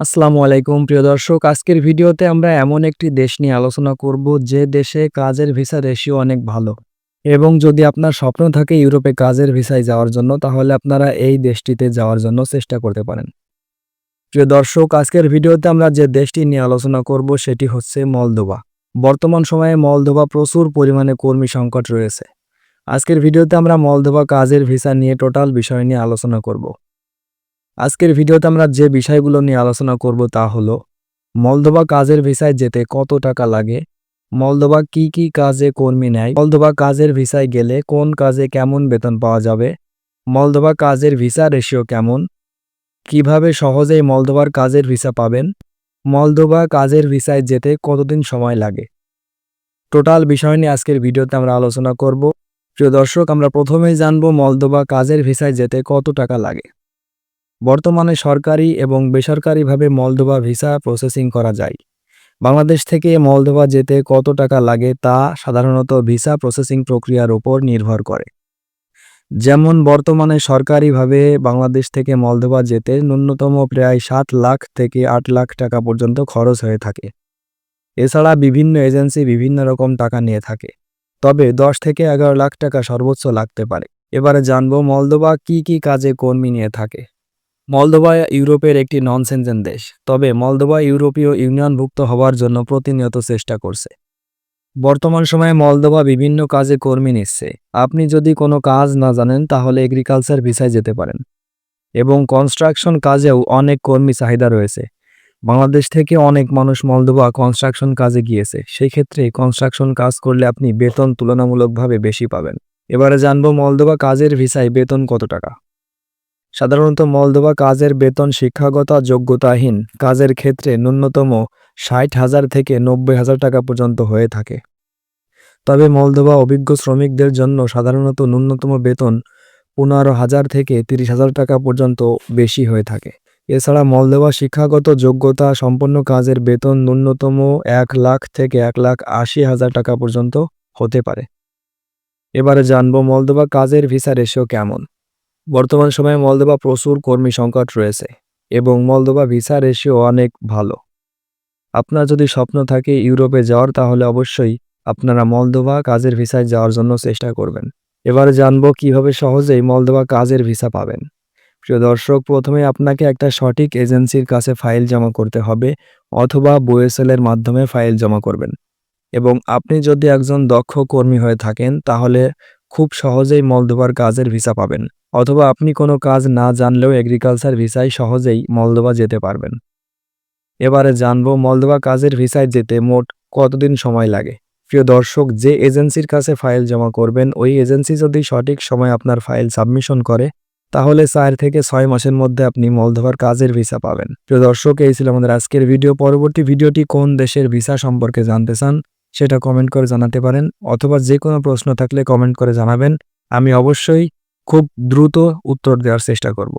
আসসালামু আলাইকুম, প্রিয় দর্শক। আজকের ভিডিওতে আমরা এমন একটি দেশ নিয়ে আলোচনা করব, যে দেশে কাজের ভিসা রেশিও অনেক ভালো। এবং যদি আপনার স্বপ্ন থাকে ইউরোপে কাজের ভিসায় যাওয়ার জন্য, তাহলে আপনারা এই দেশটিতে যাওয়ার জন্য চেষ্টা করতে পারেন। প্রিয় দর্শক, আজকের ভিডিওতে আমরা যে দেশটি নিয়ে আলোচনা করব, সেটি হচ্ছে মলদোভা। বর্তমান সময়ে মলদোভা প্রচুর পরিমাণে কর্মী সংকট রয়েছে। আজকের ভিডিওতে আমরা মলদোভা কাজের ভিসা নিয়ে টোটাল বিষয় নিয়ে আলোচনা করব। আজকের ভিডিওতে আমরা যে বিষয়গুলো নিয়ে আলোচনা করব তা হলো মলদোবা কাজের ভিসায় যেতে কত টাকা লাগে? মলদোবা কি কি কাজে কর্মী নেয়? মলদোবা কাজের ভিসায় গেলে কোন কাজে কেমন বেতন পাওয়া যাবে? মলদোবা কাজের ভিসা রেশিও কেমন? কীভাবে সহজেই মলদোবার কাজের ভিসা পাবেন? মলদোবা কাজের ভিসায় যেতে কতদিন সময় লাগে? টোটাল বিষয় নিয়ে আজকের ভিডিওতে আমরা আলোচনা করব। প্রিয় দর্শক, আমরা প্রথমেই জানব মলদোবা কাজের ভিসায় যেতে কত টাকা লাগে। বর্তমানে সরকারি এবং বেসরকারিভাবে মলদোভা ভিসা প্রসেসিং করা যায়। বাংলাদেশ থেকে মলদোভা যেতে কত টাকা লাগে তা সাধারণত ভিসা প্রসেসিং প্রক্রিয়ার উপর নির্ভর করে। যেমন বর্তমানে সরকারিভাবে বাংলাদেশ থেকে মলদোভা যেতে ন্যূনতম প্রায় সাত লাখ থেকে আট লাখ টাকা পর্যন্ত খরচ হয়ে থাকে। এছাড়া বিভিন্ন এজেন্সি বিভিন্ন রকম টাকা নিয়ে থাকে। তবে দশ থেকে এগারো লাখ টাকা সর্বোচ্চ লাগতে পারে। এবারে জানব মলদোভা কি কি কাজে কর্মী নিয়ে থাকে। মলদোভা ইউরোপের একটি নন সেনজেন দেশ, তবে মলদোভা ইউরোপীয় ইউনিয়নভুক্ত হওয়ার জন্য প্রতিনিয়ত চেষ্টা করছে। বর্তমান সময়ে মলদোভা বিভিন্ন কাজে কর্মী নিচ্ছে। আপনি যদি কোনো কাজ না জানেন, তাহলে এগ্রিকালচার ভিসায় যেতে পারেন। এবং কনস্ট্রাকশন কাজেও অনেক কর্মী চাহিদা রয়েছে। বাংলাদেশ থেকে অনেক মানুষ মলদোভা কনস্ট্রাকশন কাজে গিয়েছে। সেই ক্ষেত্রে কনস্ট্রাকশন কাজ করলে আপনি বেতন তুলনামূলকভাবে বেশি পাবেন। এবারে জানব মলদোভা কাজের ভিসায় বেতন কত টাকা। সাধারণত মলদোবা কাজের বেতন শিক্ষাগত যোগ্যতাহীন কাজের ক্ষেত্রে ন্যূনতম ষাট হাজার থেকে নব্বই হাজার টাকা পর্যন্ত হয়ে থাকে। তবে মলদোভা অভিজ্ঞ শ্রমিকদের জন্য সাধারণত ন্যূনতম বেতন পনেরো হাজার থেকে তিরিশ হাজার টাকা পর্যন্ত বেশি হয়ে থাকে। এছাড়া মলদোভা শিক্ষাগত যোগ্যতা সম্পন্ন কাজের বেতন ন্যূনতম এক লাখ থেকে এক লাখ আশি হাজার টাকা পর্যন্ত হতে পারে। এবারে জানব মলদোভা কাজের ভিসা রেশিও কেমন। বর্তমান সময়ে মলদোভা প্রচুর কর্মী সংকট রয়েছে এবং মলদোভা ভিসা রেশিও অনেক ভালো। আপনার যদি স্বপ্ন থাকে ইউরোপে যাওয়ার, তাহলে অবশ্যই আপনারা মলদোভা কাজের ভিসায় যাওয়ার জন্য চেষ্টা করবেন। এবারে জানব কীভাবে সহজেই মলদোভা কাজের ভিসা পাবেন। প্রিয় দর্শক, প্রথমে আপনাকে একটা সঠিক এজেন্সির কাছে ফাইল জমা করতে হবে অথবা বোয়েসেলের মাধ্যমে ফাইল জমা করবেন। এবং আপনি যদি একজন দক্ষ কর্মী হয়ে থাকেন, তাহলে খুব সহজেই মলদোভার কাজের ভিসা পাবেন। অথবা আপনি কোনো কাজ না জানলেও এগ্রিকালচার ভিসায় সহজেই মলদোবা যেতে পারবেন। এবারে জানব মলদোবা কাজের ভিসায় যেতে মোট কতদিন সময় লাগে? প্রিয় দর্শক, যে এজেন্সির কাছে ফাইল জমা করবেন, ওই এজেন্সি যদি সঠিক সময় আপনার ফাইল সাবমিশন করে, তাহলে চার থেকে ছয় মাসের মধ্যে আপনি মলদোভার কাজের ভিসা পাবেন। প্রিয় দর্শক, এই ছিল আমাদের আজকের ভিডিও পরবর্তী ভিডিওটি কোন দেশের ভিসা সম্পর্কে জানতে চান, সেটা কমেন্ট করে জানাতে পারেন, অথবা যে কোনো প্রশ্ন থাকলে কমেন্ট করে জানাবেন। আমি অবশ্যই খুব দ্রুত উত্তর দেওয়ার চেষ্টা করব।